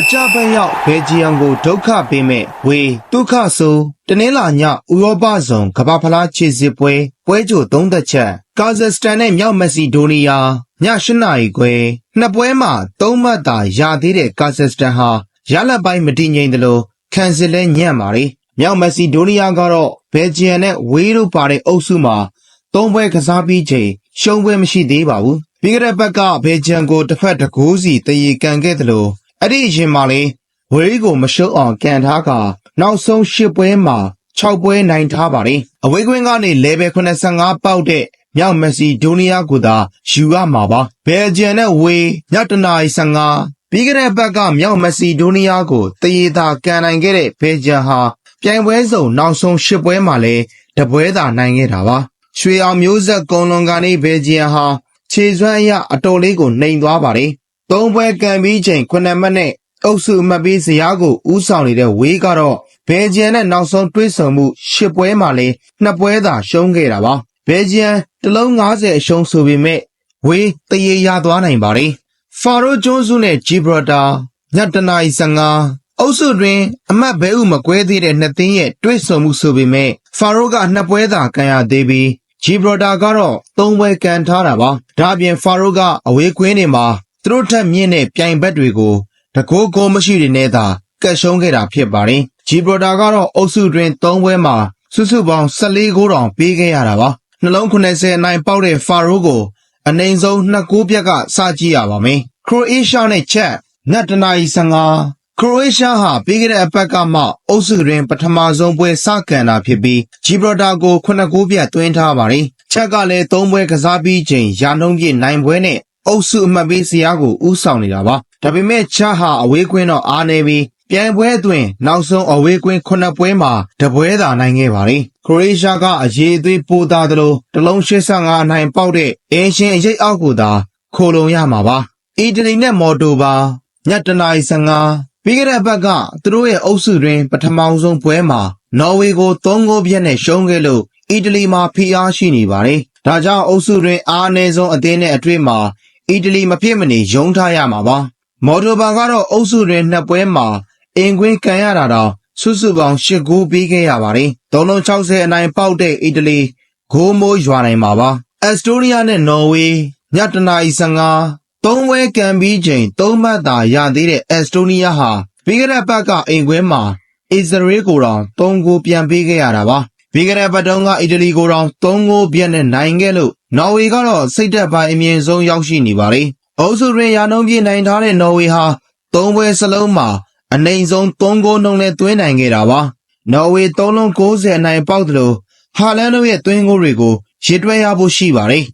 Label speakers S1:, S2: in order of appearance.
S1: အကြပန်းရောက်ဘယ်ဂျီယံကိုဒုက္ခပေးမဲ့ဝေဒုက္ခဆိုတနင်္လာညဥရောပဇုံကမ္ဘာဖလားခြေစစ်ပွဲပွဲကြိုသုံးသက်ချက်ကာဇက်စတန်နဲ့မြောက်မက်ဆီဒိုနီးယားည၈နာရီခွဲနှစ်ပွဲမှာသုံးမှတ်သာရသေးတဲ့ကာဇက်စတန်ဟာရလက်ပိုင်းမတည်ငြိမ်သလိုခံစစ်လဲညံ့ပါလေမြောက်မက်ဆီဒိုနီးယားကတော့ဘယ်ဂျီယံနဲ့ဝေးတို့ပါတဲ့အုပ်စုမှာသုံးပွဲကစားပြီးချိန်ရှုံးပွဲမရှိသေးပါဘူး။ပြီးကြတဲ့ဘက်ကဘေဂျန်ကိုတစ်ဖက်တကူးစီတရေကန်ခဲ့တယ်လို့ အဲ့ဒီအရင်မှာလေဝေးကိုမရှုံးအောင်ကန်ထားကနောက်ဆုံး၈ပွဲမှာ6ပွဲနိုင်ထားပါလေ။အဝေးကွင်းကနေ level 85ပေါက်တဲ့မြောက်မက်ဆီဒိုနီးယားကိုသာယူရမှာပါ။ဘယ်ဂျန်နဲ့ဝေးညတနာရီ15ပြီးကြတဲ့ဘက်ကမြောက်မက်ဆီဒိုနီးယားကိုတရေသာကန်နိုင်ခဲ့တဲ့ဘယ်ဂျန်ဟာပြိုင်ပွဲစုံနောက်ဆုံး၈ပွဲမှာလည်းတပွဲသာနိုင်ခဲ့တာပါ။ရွှေအောင်မျိုးဆက်ကုံလွန်ကနေဘယ်ဂျီယံဟာခြေစွမ်းအရအတော်လေးကိုနှိမ်သွားပါတယ်။ သုံးပွဲကန်ပြီးချိန်9မှတ်နဲ့အုပ်စုအမှတ်ပေးဇယားကိုဥဆောင်နေတဲ့ဝေးကတော့ဘယ်ဂျီယံနဲ့နောက်ဆုံးတွေ့ဆုံမှု10ပွဲမှာလည်းနှစ်ပွဲသာရှုံးခဲ့တာပါ။ဘယ်ဂျီယံတလုံး90အရှုံးဆိုပေမဲ့ဝေးတရေရသွားနိုင်ပါတယ်။ဖာရိုကျွန်းစုနဲ့ဂျီဘရတာညတနာရီ15အုပ်စုတွင် အမတ်ဘဲဥမကွဲသေးတဲ့နှစ်သင်းရဲ့တွေ့ဆုံမှုဆိုပေမဲ့ဖာရိုကနှစ်ပွဲသာကန်ရသေးပြီးဂျီဘရတာကတော့သုံးပွဲကန်ထားတာပါဒါအပြင်ဖာရိုကအဝေးကွင်းတွေမှာ သူတို့ထက်မြင့်တဲ့ပြိုင်ဘက်တွေကိုတကိုးကိုမရှိတဲ့နဲ့သာကတ်ရှုံးခဲ့တာဖြစ်ပါတယ်ဂျီဘရတာကတော့အုပ်စုတွင်သုံးပွဲမှာစုစုပေါင်း14ဂိုးတောင်ပေးခဲ့ရတာပါနှလုံး90အနိုင်ပေါက်တဲ့ဖာရိုကိုအနိုင်ဆုံးနှစ်ကိုးပြက်ကစကြည့်ရပါမယ်ခရိုအေးရှားနဲ့ချက်ညတနာရီ15ခရိုအေးရှားဟာပြီးခဲ့တဲ့အပတ်ကမှအုပ်စုတွင်ပထမဆုံးပွဲစကန်တာဖြစ်ပြီးဂျီဘရတာကိုခုနှစ်ကိုးပြတ်သွင်းထားပါတယ်။ချက်ကလည်းသုံးပွဲကစားပြီးချိန်ရာနှုန်းပြည့်နိုင်ပွဲနဲ့ အုပ်စုအမှတ်ပေးစရာကိုဥဆောင်နေတာပါ။ဒါပေမဲ့ချက်ဟာအဝေးကွင်းတော့အားနေပြီးပြိုင်ပွဲအတွင်းနောက်ဆုံးအဝေးကွင်းခုနှစ်ပွဲမှာတပွဲသာနိုင်ခဲ့ပါတယ်။ခရိုအေးရှားကအရေးအသွေးပိုသားသလိုတလုံး85အနိုင်ပေါက်တဲ့အင်ရှင်အရေးအောက်ကိုသာခိုလုံရမှာပါ။အီတလီနဲ့မော်တိုပါညတနာရီ15ပြီးခဲ့တဲ့ဘက်ကသူတို့ရဲ့အုပ်စုတွင် ပထမဆုံးပွဲမှာနော်ဝေကို3ဂိုးပြတ်နဲ့ရှုံးခဲ့လို့အီတလီမှာဖိအားရှိနေပါတယ်။ဒါကြောင့်အုပ်စုတွင်အားအနည်းဆုံးအသင်းနဲ့အတွေ့မှာ အီတလီမဖြစ်မနေယုံထားရမှာပါ။မော်တိုဘာကတော့အုပ်စုတွင်နှစ်ပွဲမှာအင်ကွင်းကန်ရတာတော့စုစုပေါင်း8ဂိုးပေးခဲ့ရပါတယ်။3လုံး60အနိုင်ပေါက်တဲ့အီတလီဂိုးမိုးရွာနိုင်မှာပါ။အက်စတိုးနီးယားနဲ့နော်ဝေညတနာရီ15သုံးဝဲကန်ပြီးချိန်သုံးမှတ်သာရသေးတဲ့အက်စတိုးနီးယားဟာပြီးခဲ့တဲ့ဘက်ကအိမ်ခွင်းမှာအစ္စရေးကိုတောင်၃ဂိုးပြန်ပေးခဲ့ရတာပါ ပြီးခဲ့တဲ့ဘက်တုန်းကအီတလီကိုတောင်၃ဂိုးပြတ်နဲ့နိုင်ခဲ့လို့နော်ဝေကတော့စိတ်သက်ပိုင်းအမြင့်ဆုံးရောက်ရှိနေပါလေအုပ်စုတွင်ရာနှုန်းပြည့်နိုင်ထားတဲ့နော်ဝေဟာ၃ပွဲစလုံးမှာအနိုင်ဆုံး၃ဂိုးနှုန်းနဲ့သွင်းနိုင်ခဲ့တာပါနော်ဝေ၃လုံး90အနိုင်ပေါက်တယ်လို့ဟာလန်တို့ရဲ့သွင်းဂိုးတွေကိုရစ်တွဲရဖို့ရှိပါတယ်